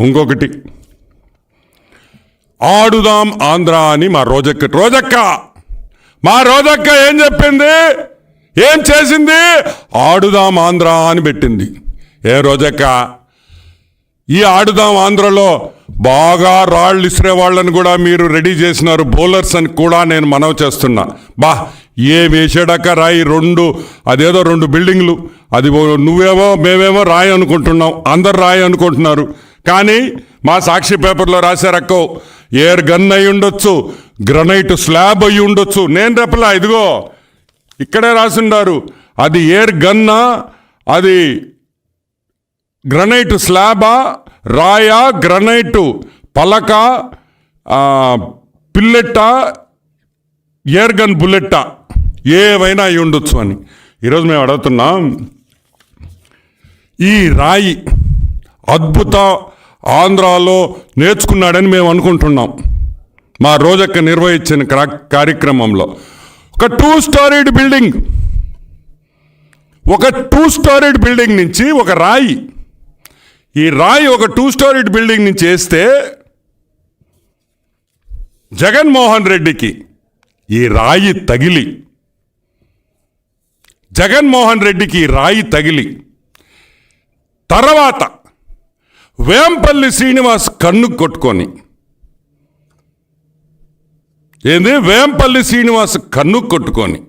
ఇంకొకటి. ఆడుదాం ఆంధ్ర అని మా రోజక్క రోజక్క! మా రోజక్క ఏం చెప్పింది? ఏం చేసింది? ఆడుదాం ఆంధ్ర అని పెట్టింది. ఏ రోజక్క? ఈ ఆడుదాం ఆంధ్రలో బాగా రాళ్ళు ఇసిరే వాళ్ళని కూడా మీరు రెడీ చేసినారు. బౌలర్స్ అని కూడా నేను మనవి చేస్తున్నా. బా ఏం వేసాడక్క రాయి? రెండు అదేదో రెండు బిల్డింగ్లు. అది నువ్వేమో మేమేమో రాయి అనుకుంటున్నాం. అందరు రాయి అనుకుంటున్నారు. కానీ మా సాక్షి పేపర్లో రాశారక్కో ఎయిర్ గన్ అయి ఉండొచ్చు గ్రనైట్ స్లాబ్ అయి ఉండొచ్చు. నేను రెప్పలా ఇదిగో ఇక్కడే రాసిండారు. అది ఎయిర్ గన్నా అది గ్రనైట్ స్లాబా రాయా గ్రనైట్ పలక పిల్లెట్టా ఎయిర్ గన్ బుల్లెట్టా ఏవైనా అయి ఉండొచ్చు అని. ఈరోజు మేము అడుగుతున్నాం ఈ రాయి అద్భుత ఆంధ్రాలో నేర్చుకున్నాడని మేము అనుకుంటున్నాం. మా రోజక్క నిర్వహించిన క్రా- కార్యక్రమంలో. ఒక టూ స్టారీడ్ బిల్డింగ్ ఒక టూ స్టారీడ్ బిల్డింగ్ నుంచి ఒక రాయి. ఈ రాయి ఒక టూ స్టారీడ్ బిల్డింగ్ నుంచి వేస్తే జగన్మోహన్ రెడ్డికి ఈ రాయి తగిలి. జగన్మోహన్ రెడ్డికి రాయి తగిలి. తర్వాత వేంపల్లి శ్రీనివాస్ కన్ను కొట్టుకొని. ఏంది? వేంపల్లి శ్రీనివాస్ కన్ను కొట్టుకొని.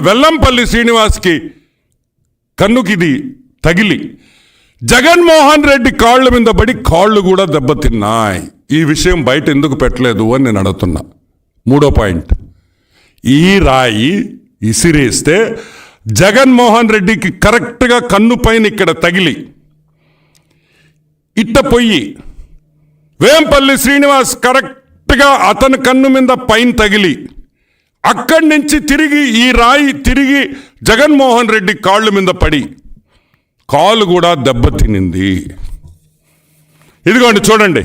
వెల్లంపల్లి శ్రీనివాస్కి కన్నుకి ఇది తగిలి. జగన్మోహన్ రెడ్డి కాళ్ళ మీద పడి కాళ్ళు కూడా దెబ్బతిన్నాయి. ఈ విషయం బయట ఎందుకు పెట్టలేదు అని నేను అడుగుతున్నా. మూడో పాయింట్. ఈ రాయి ఇసిరేస్తే జగన్మోహన్ రెడ్డికి కరెక్ట్గా కన్ను పైన ఇక్కడ తగిలి. ఇట్ట పొయ్యి వేంపల్లి శ్రీనివాస్ కరెక్ట్గా అతని కన్ను మీద పైన తగిలి అక్కడి నుంచి తిరిగి ఈ రాయి తిరిగి జగన్మోహన్ రెడ్డి కాళ్ళ మీద పడి కాలు కూడా దెబ్బతినింది ఇదిగోండి చూడండి.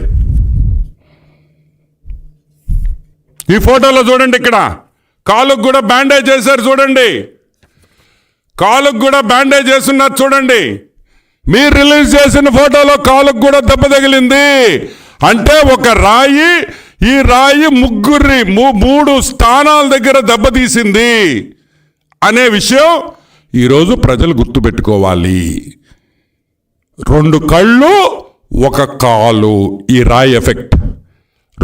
ఈ ఫోటోలో చూడండి ఇక్కడ. కాలుకు కూడా బ్యాండేజ్ చేశారు చూడండి. కాలుకు కూడా బ్యాండేజ్ చేస్తున్నారు చూడండి. మీరు రిలీజ్ చేసిన ఫోటోలో కాలుకు కూడా దెబ్బ తగిలింది. అంటే ఒక రాయి ఈ రాయి ముగ్గురి మూ- మూడు స్థానాల దగ్గర దెబ్బతీసింది అనే విషయం ఈరోజు ప్రజలు గుర్తుపెట్టుకోవాలి. రెండు కళ్ళు ఒక కాలు ఈ రాయి ఎఫెక్ట్.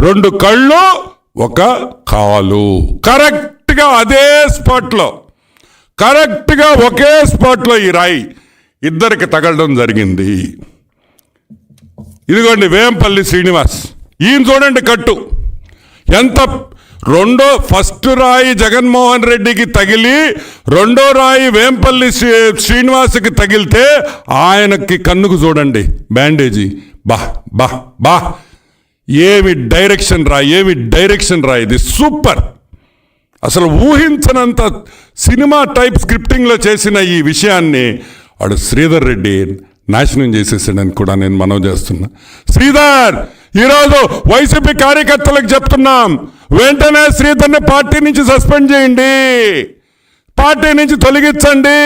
రెండు కళ్ళు ఒక కాలు. కరెక్ట్గా అదే స్పాట్లో కరెక్ట్గా ఒకే స్పాట్లో ఈ రాయి. ఇద్దరికి తగలడం జరిగింది. ఇదిగోండి వేంపల్లి శ్రీనివాస్. ఈయన చూడండి కట్టు. ఎంత రెండో ఫస్ట్ రాయి జగన్మోహన్ రెడ్డికి తగిలి రెండో రాయి వేంపల్లి శ్రీ- శ్రీనివాస్కి తగిలితే ఆయనకి కన్నుకు చూడండి. బ్యాండేజీ. బా బా బా. ఏమి డైరెక్షన్ రా ఏమి డైరెక్షన్ రా ఇది. సూపర్. అసలు ఊహించనంత సినిమా టైప్ స్క్రిప్టింగ్లో చేసిన ఈ విషయాన్ని వాడు శ్రీధర్ రెడ్డి నాశనం చేసేసాడని కూడా నేను మనవి చేస్తున్నా. శ్రీధర్ ఈరోజు వైసీపీ కార్యకర్తలకు చెప్తున్నాం. వెంటనే శ్రీధర్ని పార్టీ నుంచి సస్పెండ్ చేయండి. పార్టీ నుంచి తొలగించండి.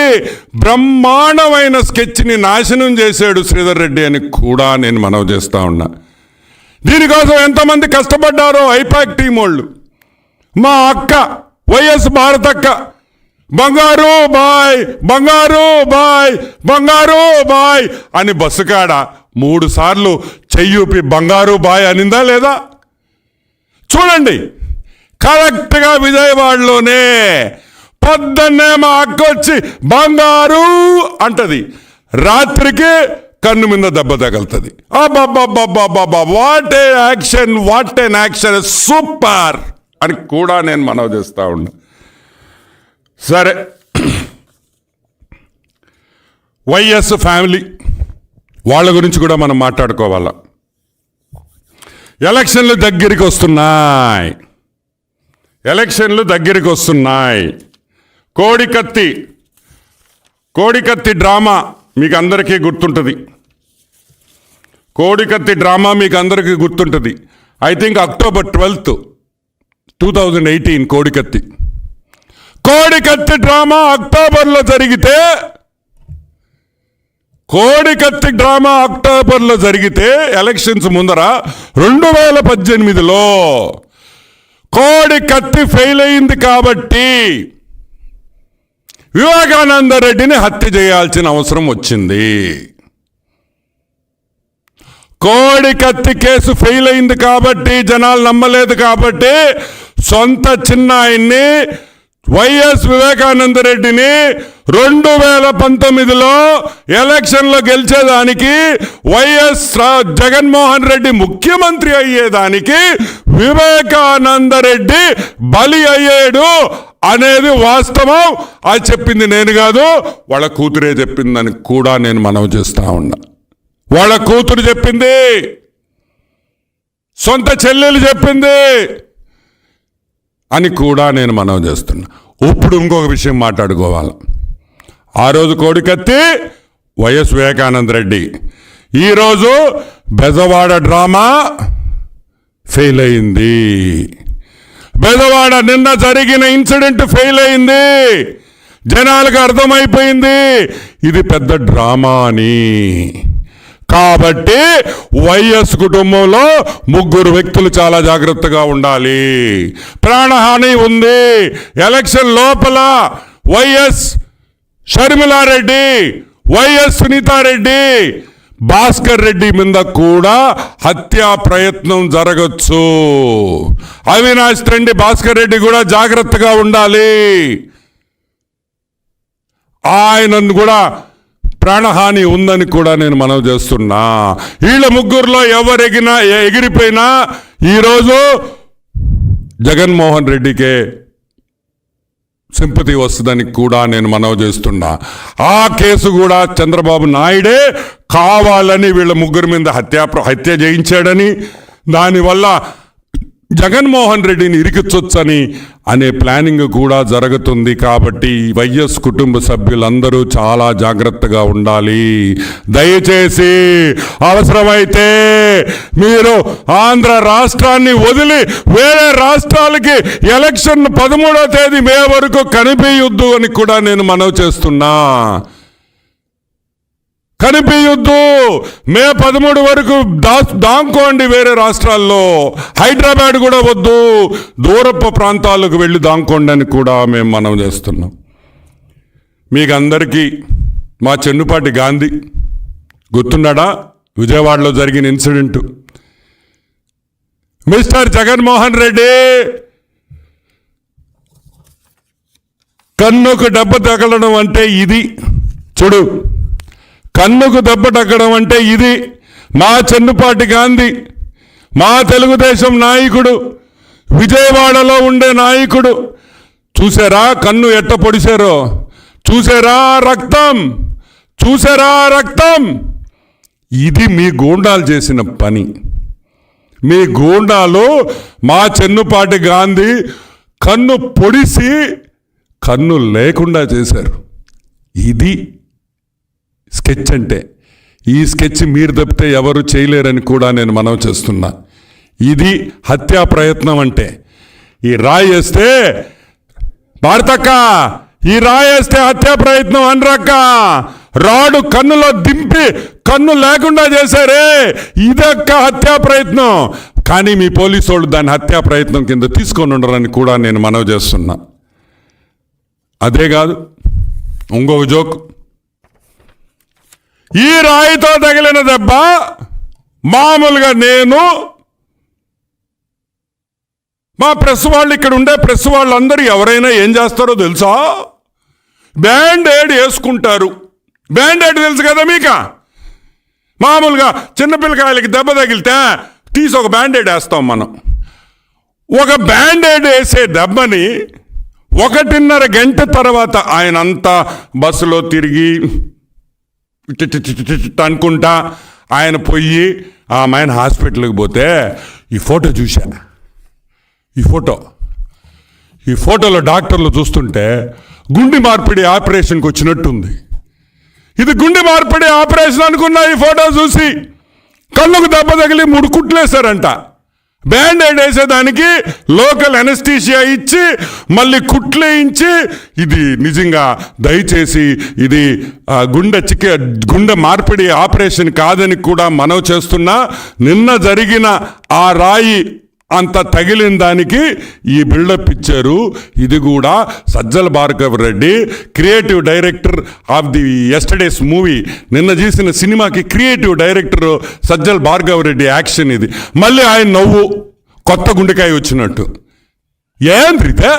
బ్రహ్మాండమైన స్కెచ్ని నాశనం చేశాడు శ్రీధర్ రెడ్డి అని కూడా నేను మనవి చేస్తూ ఉన్నా. దీనికోసం ఎంతమంది కష్టపడ్డారో ఐపాక్ టీం వాళ్ళు మా అక్క వైఎస్ భారతక్క బంగారు బాయ్ బంగారు బాయ్ బంగారు బాయ్ అని బస్సు కాడ మూడు సార్లు చెయ్యూపి బంగారు బాయ్ అనిందా లేదా? చూడండి కరెక్ట్గా విజయవాడలోనే పొద్దున్నే మా అక్క వచ్చి బంగారు అంటది. రాత్రికి కన్ను మీద దెబ్బ తగులుతుంది. అబ్బాబ్బాబ్బాబ్బా what a action what an action super అని కూడా నేను మనవి చేస్తా ఉన్నా. సరే. వైఎస్ ఫ్యామిలీ వాళ్ళ గురించి కూడా మనం మాట్లాడుకోవాలా? ఎలక్షన్లు దగ్గరికి వస్తున్నాయి. ఎలక్షన్లు దగ్గరికి వస్తున్నాయి. కోడికత్తి కోడికత్తి డ్రామా మీకు అందరికీ గుర్తుంటుంది. కోడికత్తి డ్రామా మీకు అందరికీ గుర్తుంటుంది. I think October twelfth two thousand eighteen కోడికత్తి కోడికత్తి డ్రామా అక్టోబర్లో జరిగితే కోడికత్తి డ్రామా అక్టోబర్లో జరిగితే ఎలక్షన్స్ ముందర రెండు వేల పద్దెనిమిదిలో కోడి కత్తి ఫెయిల్ అయింది కాబట్టి వివేకానంద రెడ్డిని హత్య చేయాల్సిన అవసరం వచ్చింది. కోడి కత్తి కేసు ఫెయిల్ అయింది కాబట్టి జనాలు నమ్మలేదు కాబట్టి సొంత చిన్నాయన్ని ఆయన్ని వైఎస్ వివేకానంద రెడ్డిని రెండు వేల పంతొమ్మిదిలో ఎలక్షన్లో గెలిచేదానికి వైఎస్ జగన్మోహన్ రెడ్డి ముఖ్యమంత్రి అయ్యేదానికి వివేకానంద రెడ్డి బలి అయ్యాడు అనేది వాస్తవం. అది చెప్పింది నేను కాదు వాళ్ళ కూతురే చెప్పిందని కూడా నేను మనవి చేస్తా ఉన్నా. వాళ్ళ కూతురు చెప్పింది సొంత చెల్లెలు చెప్పింది అని కూడా నేను మనవి చేస్తున్నా. ఇప్పుడు ఇంకొక విషయం మాట్లాడుకోవాలి. ఆ రోజు కోడికత్తి వైఎస్ వివేకానంద రెడ్డి. ఈరోజు బెజవాడ డ్రామా ఫెయిల్ అయింది. బెజవాడ నిన్న జరిగిన ఇన్సిడెంట్ ఫెయిల్ అయింది. జనాలకు అర్థమైపోయింది. ఇది పెద్ద డ్రామా అని. కాబట్టి వైఎస్ కుటుంబంలో ముగ్గురు వ్యక్తులు చాలా జాగ్రత్తగా ఉండాలి. ప్రాణహాని ఉంది. ఎలక్షన్ లోపల వైఎస్ షర్మిలారెడ్డి వైఎస్ సునీతారెడ్డి భాస్కర్ రెడ్డి మీద కూడా హత్యా ప్రయత్నం జరగచ్చు. అవినాష్ రెడ్డి భాస్కర్ రెడ్డి కూడా జాగ్రత్తగా ఉండాలి. ఆయనను కూడా ప్రాణహాని ఉందని కూడా నేను మనవి చేస్తున్నా. వీళ్ళ ముగ్గురులో ఎవరెగినా ఎగిరిపోయినా ఈరోజు జగన్మోహన్ రెడ్డికే సింపతి వస్తుందని కూడా నేను మనవి చేస్తున్నా. ఆ కేసు కూడా చంద్రబాబు నాయుడే కావాలని వీళ్ళ ముగ్గురు మీద హత్య హత్య చేయించాడని దానివల్ల జగన్మోహన్ రెడ్డిని ఇరికించొచ్చని అనే ప్లానింగ్ కూడా జరుగుతుంది కాబట్టి వైఎస్ కుటుంబ సభ్యులందరూ చాలా జాగ్రత్తగా ఉండాలి. దయచేసి అవసరమైతే మీరు ఆంధ్ర రాష్ట్రాన్ని వదిలి వేరే రాష్ట్రాలకి ఎలక్షన్ పదమూడో తేదీ మే వరకు కనిపించొద్దు అని కూడా నేను మనవి చేస్తున్నా. కనిపించొద్దు మే పదమూడు వరకు దా దాంకోండి వేరే రాష్ట్రాల్లో. హైదరాబాద్ కూడా వద్దు. దూరపు ప్రాంతాలకు వెళ్ళి దాంకోండి అని కూడా మేము మనం చేస్తున్నాం. మీకు అందరికీ మా చెన్నుపాటి గాంధీ గుర్తున్నాడా? విజయవాడలో జరిగిన ఇన్సిడెంట్. మిస్టర్ జగన్మోహన్ రెడ్డి కన్నుకు దెబ్బ తగలడం అంటే ఇది. చూడు. కన్నుకు దెబ్బ అంటే ఇది. మా చెన్నుపాటి గాంధీ మా తెలుగుదేశం నాయకుడు విజయవాడలో ఉండే నాయకుడు. చూసారా కన్ను ఎట్ట పొడిచారో చూసారా రక్తం? చూసారా రక్తం? ఇది మీ గూండాలు చేసిన పని. మీ గూండాలు మా చెన్నుపాటి గాంధీ కన్ను పొడిసి కన్ను లేకుండా చేశారు. ఇది స్కెచ్ అంటే. ఈ స్కెచ్ మీరు తప్పితే ఎవరు చేయలేరని కూడా నేను మనవి చేస్తున్నా. ఇది హత్యా ప్రయత్నం అంటే. ఈ రాయి వేస్తే భారతక్క ఈ రాయి వేస్తే హత్యా ప్రయత్నం అనరక్క. రాడు కన్నులో దింపి కన్ను లేకుండా చేశారే. ఇదొక్క హత్యా ప్రయత్నం. కానీ మీ పోలీసు వాళ్ళు దాన్ని హత్యా ప్రయత్నం కింద తీసుకొని ఉండరని కూడా నేను మనవి చేస్తున్నా. అదే కాదు ఇంకొక జోక్. ఈ రాయితో తగిలిన దెబ్బ మామూలుగా నేను మా ప్రెస్ వాళ్ళు ఇక్కడ ఉండే ప్రెస్ వాళ్ళందరూ ఎవరైనా ఏం చేస్తారో తెలుసా? బ్యాండ్ ఎయిడ్ వేసుకుంటారు. బ్యాండ్ ఎయిడ్ తెలుసు కదా మీక? మామూలుగా చిన్నపిల్లకాయలకి దెబ్బ తగిలితే తీసి ఒక బ్యాండ్ ఎయిడ్ వేస్తాం మనం. ఒక బ్యాండ్ ఎయిడ్ వేసే దెబ్బని ఒకటిన్నర గంట తర్వాత ఆయన అంతా బస్సులో తిరిగి అనుకుంటా ఆయన పోయి ఆమె ఆయన హాస్పిటల్కి పోతే ఈ ఫోటో చూశా ఈ ఫోటో ఈ ఫోటోలో డాక్టర్లు చూస్తుంటే గుండె మార్పిడి ఆపరేషన్కి వచ్చినట్టుంది ఇది గుండె మార్పిడి ఆపరేషన్ అనుకున్నా ఈ ఫోటో చూసి కళ్ళకు దెబ్బ తగిలి మూడు కుట్లేశారంట బ్యాండేడ్ వేసేదానికి లోకల్ అనెస్టీషియా ఇచ్చి మళ్ళీ కుట్లేయించి ఇది నిజంగా దయచేసి ఇది గుండె చిక్క గుండె మార్పిడి ఆపరేషన్ కాదని కూడా మనవి చేస్తున్నా నిన్న జరిగిన ఆ రాయి అంత తగిలిన దానికి ఈ బిల్డప్ ఇచ్చారు. ఇది కూడా Sajjala Bhargav Reddy creative director of the yesterday's movie నిన్న చేసిన సినిమాకి creative director Sajjala Bhargav Reddy action ఇది. మళ్ళీ ఆయన నవ్వు కొత్త గుండెకాయ వచ్చినట్టు. ఏంద్రితే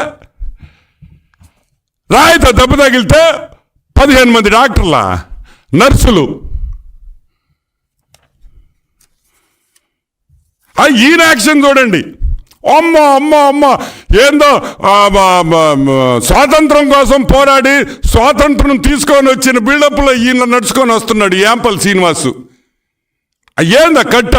రాయితో దెబ్బ తగిలితే పదిహేను మంది డాక్టర్లా? నర్సులు ఆ ఈయన యాక్షన్ చూడండి. అమ్మ అమ్మ అమ్మ. ఏందో స్వాతంత్రం కోసం పోరాడి స్వాతంత్రం తీసుకొని వచ్చిన బిల్డప్లో ఈయన నడుచుకొని వస్తున్నాడు యాంపల్ శ్రీనివాసు. ఏందా కట్ట?